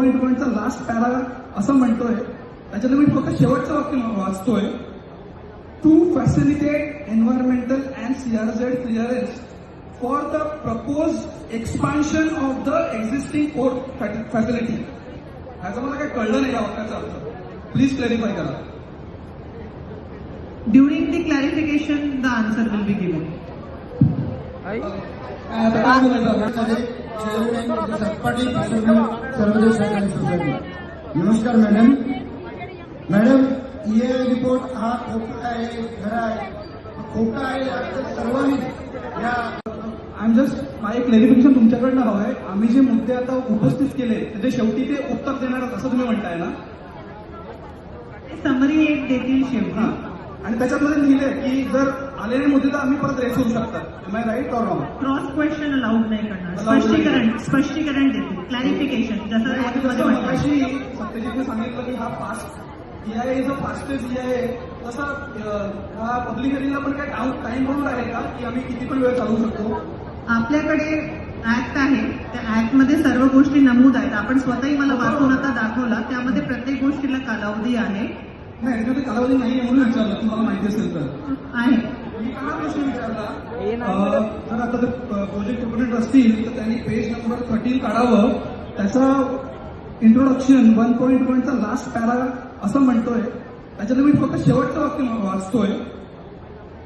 Introduction one point वनचा last para असं म्हणतोय. त्याच्यात मी फक्त शेवटचं वाक्य वाचतोय. To facilitate environmental and CRZ clearance for the propose expansion of the existing court facility ह्याचं मला काही कळलं नाही या वाक्याचा अर्थ. प्लीज क्लॅरिफाय करा. During the clarification, the answer will be given. नमस्कार मॅडम मॅडम ये रिपोर्ट हा खोटा आहे खरा आहे. खोटा आहे सर्वांनी. या आय एम जस्ट मला एक क्लॅरिफिकेशन तुमच्याकडनं हवं आहे. आम्ही जे मुद्दे आता उपस्थित केले त्याचे शेवटी ते उत्तर देणार असं तुम्ही म्हणताय ना? समरी एक देतील शेवटी. आणि त्याच्यामध्ये लिहिलंय की जर आलेले मुद्दे तर आम्ही परत रेस होऊ शकतात. Right or wrong cross question allowed नाही करणार. स्पष्टीकरण स्पष्टीकरण देतील क्लॅरिफिकेशन जसं मगाशी सत्यजितने सांगितलं की हा फास्ट जो फास्टेस्ट ए आहे तसा हा पब्लिक हेरिंगला पण काय टाइम बाउंड आहे का? की आम्ही किती पण वेळ चालवू शकतो? आपल्याकडे ऍक्ट आहे. त्या ऍक्टमध्ये सर्व गोष्टी नमूद आहेत. आपण स्वतःही मला वाचून आता दाखवला. त्यामध्ये प्रत्येक गोष्टीला कालावधी आहे. नाही कालावधी नाही म्हणून विचारलं. तुम्हाला माहिती असेल तर. आहे. मी काय प्रश्न विचारला? जर आता ते प्रोजेक्ट प्रोपोनंट असतील तर त्यांनी पेज नंबर थर्टीन काढावं. त्याचं इंट्रोडक्शन वन पॉईंट वनचा लास्ट पॅरा असं म्हणतोय. त्याच्यात मी फक्त शेवटचं वाक्य वाचतोय.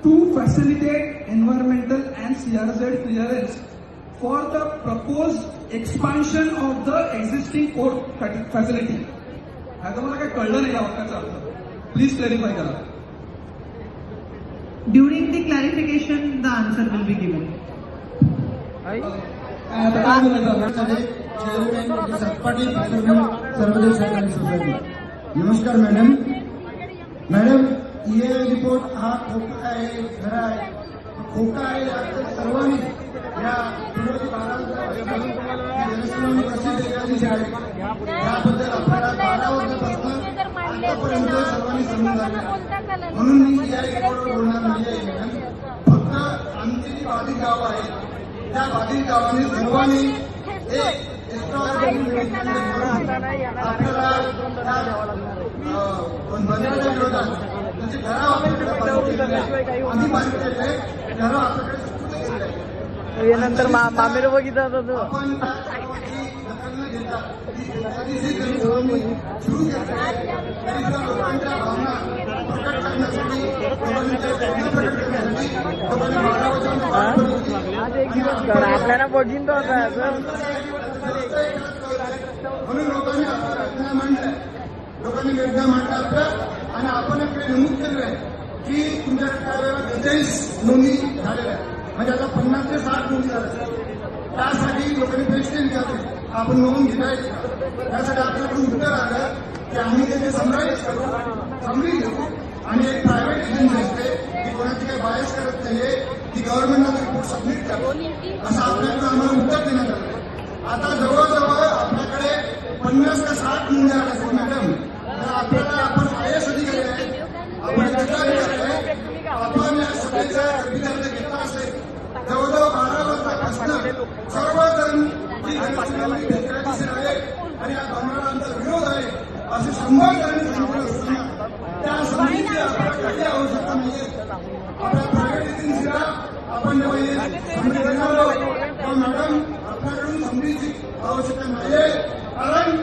To facilitate environmental and CRZ clearance for the propose expansion of the existing court facility ह्याचं मला काही कळलं नाही या वाक्याचा अर्थ. प्लीज क्लॅरिफाय करा. During the clarification the answer will be society नमस्कार मॅडम मॅडम ये रिपोर्ट हा खोटा आहे खरा आहे खोटा आहे सर्वांनी या विरोधी आतापर्यंत सर्वांनी समजून झाले म्हणून मी या रिपोर्टवर बोलणार नाही आहे मॅडम फक्त आमची जी बाधित गाव आहे त्या बाधित गावाने सर्वांनी एक आपल्याला बंदराच्या विरोधात म्हणजे आपल्याकडे आहे. आम्ही केलेले आहे. ठराव आपल्याकडे आहे. मामेर बघितला होता तो आपण त्या ठरावाची दखल न घेता ही एखादी जी जनसुनावणी सुरू केली आहे, तरी त्या लोकांच्या भावना प्रकट करण्यासाठी लोकांच्या भावना प्रकट करण्यासाठी लोकांनी बारा वाजून वाट बघितली. आज एक दिवस कर आपल्याला बघीन तो आता असं म्हणून लोकांनी आपला रचना मांडलाय लोकांनी निर्णय मांडला आपला आणि आपण इकडे नमूद केलेलं आहे की तुमच्याकडे त्यावेळेला बेचाळीस नोंदी झालेल्या आहेत म्हणजे आता पन्नास ते साठ नोंदी झाल्या त्यासाठी लोकांनी प्रश्न विचारले आपण म्हणून घेतायच का त्यासाठी आपल्याकडून उत्तर आलं की आम्ही त्याचे समराईज करू समजून घेऊ. आणि एक प्रायव्हेट एजन्सी असते. की कोणाची काही बायस करत नाहीये. ती गव्हर्नमेंटला रिपोर्ट सबमिट करतो. असं आपल्याकडून आम्हाला उत्तर देण्यात आलं. आता जवळजवळ आपल्याकडे पन्नास ते साठ नोंदी आल्या मॅडम तर आपल्याला आपण आय एस अधिकारी आहे. आपण अधिकारी आहे. आपण या सभेचा विद्यार्थी घेतला असेल जवळजवळ बारा वर्षापासून सर्वजण जी जनसुनावणी बेकायदेशीर आहे आणि या धोरणाला विरोध आहे असे शंभर जणांनी सांगितलं असताना त्या समितीची आपल्याला काही आवश्यकता नाहीये आपल्या प्रायव्हेट एजन्सीला आपण जेव्हा मॅडम आपल्याकडून संधीची आवश्यकता नाहीये कारण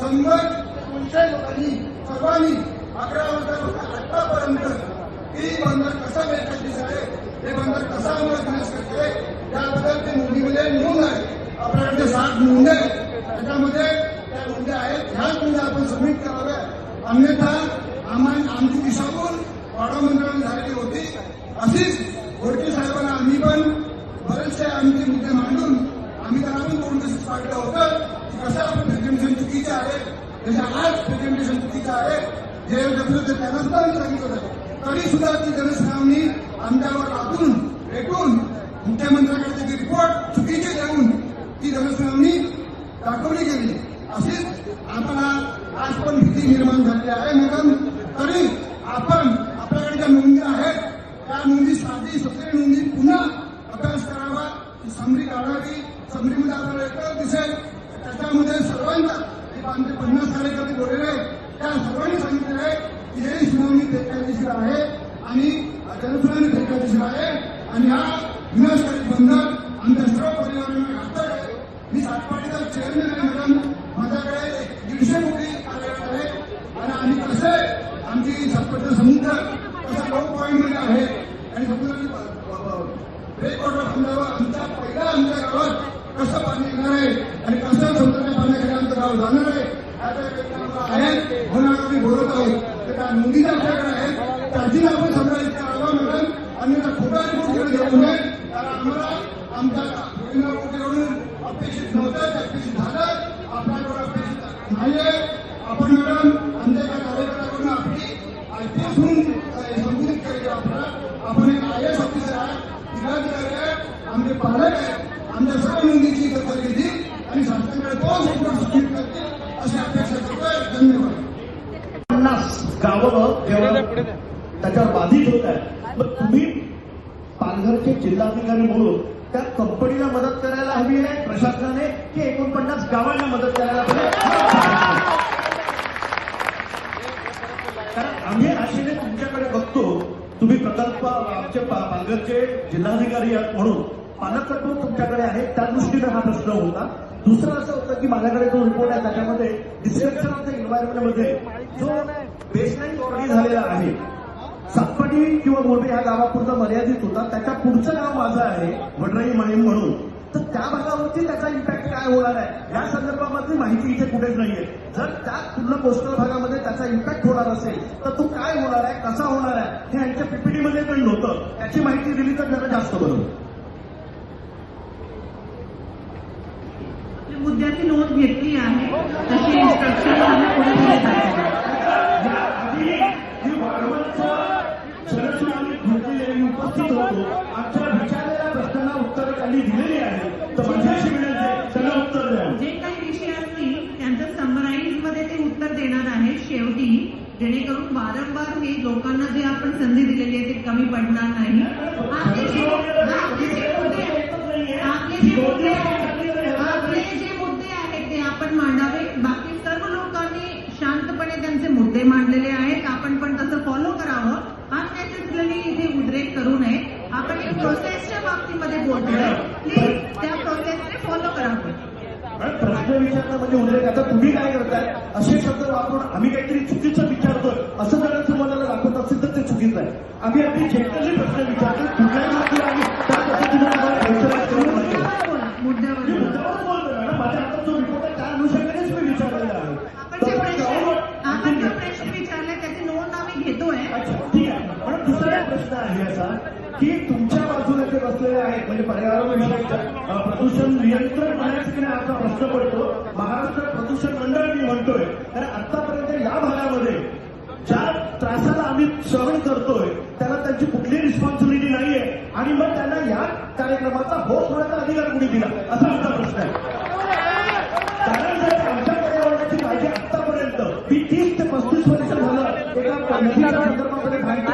शंभर दोनशे लोकांनी सर्वांनी अकरा वर्षापासून आतापर्यंत ही बंदर कसा बेकायदेशीर आहे हे बंदर कसा अंमलात घेण्यास करते त्याबद्दल ते नोंदीमध्ये नोंद आहे. आपल्याकडे सात नोंदी आहेत. त्याच्यामध्ये त्या नोंदी आहेत. ह्याच नोंदी आपण सबमिट कराव्या अन्यथा आम्हा आमची दिशाभूल वाडा मंडळाने झालेली होती. अशीच घोडके साहेबांना आम्ही पण बरेचसे आमचे मुद्दे मांडून आम्ही त्यांना पण नोटीस पाठलं होतं की कसं आपलं प्रेझेंटेशन चुकीचे आहे. जसं आज प्रेझेंटेशन चुकीचं आहे. हे जसं ते त्यांना सुद्धा आम्ही सांगितलं होतं तरी सुद्धा ती जनसुनावणी आमच्यावर टाकून भेटून मुख्यमंत्र्यांकडे त्याची रिपोर्ट चुकीची देऊन ती रमेशनी दाखवली गेली. अशीच आपल्याला आज पण भीती निर्माण झाली आहे. म्हणून तरी आपण आपल्याकडे ज्या नोंदी आहेत त्या नोंदी साधी सगळी नोंदी पुन्हा अभ्यास करावा. ती समरी काढावी. समरीमध्ये आपल्याला एकच दिसेल. त्याच्यामध्ये सर्वांचा आमचे पन्नास कार्यकर्ते बोललेले आहेत त्या सर्वांनी सांगितलेलं आहे की हे सुनावणी बेकायदेशीर आहे आणि जनसुनावणी बेकायदेशीर आहे. आणि हा विनाशकारी बंधन आमच्या सर्व परिवारांना चेअरमॅन आहे माझ्याकडे दीडशे कोटी कार्यरत आहे आणि आम्ही कसे आमची सातपाडीचा समुद्र कसा लो पॉईंटमध्ये आहे आणि समुद्राची ब्रेकवॉटर आमच्या पहिला आमच्या गावात कसं पाणी येणार आहे आणि कसं समुद्राच्या पाण्याखाली आमचं गाव जाणार आहे याचा आहे म्हणून आम्ही बोलत आहोत तर त्या नोंदी आपल्याकडे आहेत त्याची आपण सगळं इथे आलो मॅडम आणि त्याचा खोटा रिपोर्ट घेऊन घेऊ नये कारण आम्हाला आमच्या अपेक्षित म्हणजे अपेक्षित आपण मॅडम आमच्या एका कार्यकर्त्याकडून आपली आयपीएस म्हणून संबोधित केली आपल्याला. आपण एक आय एस ऑफिसर आहे जिल्हाधिकारी आहे आमचे पालक आहे आमच्या सर्व नोंदीची दखल घेतली आणि शासनाकडे तोच रिपोर्ट सबमिट करतील अशी अपेक्षा करतोय. धन्यवाद. पन्नास गावं जेव्हा त्याच्यावर बाधित होत आहे मग तुम्ही पालघरचे जिल्हाधिकारी म्हणून त्या कंपनीला मदत करायला हवी आहे प्रशासनाने की एकोणपन्नास गावांना मदत करायला हवी कारण आम्ही आशेने तुमच्याकडे बघतो तुम्ही प्रकल्प आमचे पालघरचे जिल्हाधिकारी आहात म्हणून पालकत्व तुमच्याकडे आहे त्या दृष्टीने हा प्रश्न होता. दुसरं असं होतं की माझ्याकडे जो रिपोर्ट आहे त्याच्यामध्ये डिस्क्रिप्शन ऑफ द एन्व्हायरमेंटमध्ये जो बेसलाईन स्टडी झालेला आहे सातपाटी किंवा मोठे ह्या गावापुरता मर्यादित होता. त्याच्या पुढचं गाव माझं आहे वडराई माहीम म्हणून. तर त्या भागावरती त्याचा इम्पॅक्ट काय होणार आहे? या संदर्भामधली माहिती इथे कुठेच नाहीये. जर त्या पूर्ण कोस्टल भागामध्ये त्याचा इम्पॅक्ट होणार असेल तर तो काय होणार आहे? कसा होणार आहे? हे यांच्या पीपीडीमध्ये पण नव्हतं. त्याची माहिती दिली तर जरा जास्त बरोबर मुद्द्याची नोंद घेतली आहे. तशी इन्स्ट्रक्शन आम्ही पुढे दिले जाते उपस्थित होतो आमच्या विचारलेल्या प्रश्नांना उत्तर त्यांनी दिलेली आहे. तर माझ्याशी अशी विनंती आहे त्यांना उत्तर द्या. जे काही विषय असतील त्यांचं समराईजमध्ये ते उत्तर देणार आहेत शेवटी. जेणेकरून वारंवार हे लोकांना जे आपण संधी दिलेली आहे ते कमी पडणार नाही. आपले जे मुद्दे आपले जे मुद्दे आपले जे मुद्दे आहेत ते आपण मांडावे. बाकी सर्व लोकांनी शांतपणे त्यांचे मुद्दे मांडलेले आहेत आपण पण तसं फॉलो करावं अननेसेसरली इथे उद्रेक करू नये आपण एक प्रोसेसच्या बाबतीमध्ये बोलतोय प्लीज त्या प्रोसेसने फॉलो करा. प्रश्न विचारणं म्हणजे उद्रेक आता तुम्ही काय करताय? असे शब्द वापरून आम्ही काहीतरी चुकीचं विचारतोय असं जर तुम्हाला दाखवत असेल तर ते चुकीचं आहे. आम्ही अगदी जनरली प्रश्न विचारतो कुठल्याही आम्ही त्या पद्धतीने आम्हाला pressurize करू नये. मुद्द्यावर मी बोला. मुद्दामच बोलतोय मॅडम. माझ्या हातात जो रिपोर्ट आहे त्या अनुषंगानेच मी विचारलेला आहे आपण जे प्रश्न आपण जो प्रश्न विचारले त्याची नोंद आम्ही घेतोय अच्छा ठीक आहे पण दुसरा एक प्रश्न आहे असा की तुमच्या बाजूला जे बसलेले आहेत म्हणजे पर्यावरण प्रदूषण नियंत्रण करण्यासाठी नाही असा प्रश्न पडतो. महाराष्ट्र प्रदूषण मंडळ मी म्हणतोय कारण आतापर्यंत या भागामध्ये ज्या त्रासाला आम्ही सहन करतोय त्याला त्यांची कुठली रिस्पॉन्सिबिलिटी नाहीये. आणि मग त्यांना या कार्यक्रमाचा होत होण्याचा अधिकार कुणी दिला? असा आमचा प्रश्न आहे. कारण जर आमच्या पर्यावरणाची काळजी आतापर्यंत मी तीस ते पस्तीस वर्ष झालं एका नदीच्या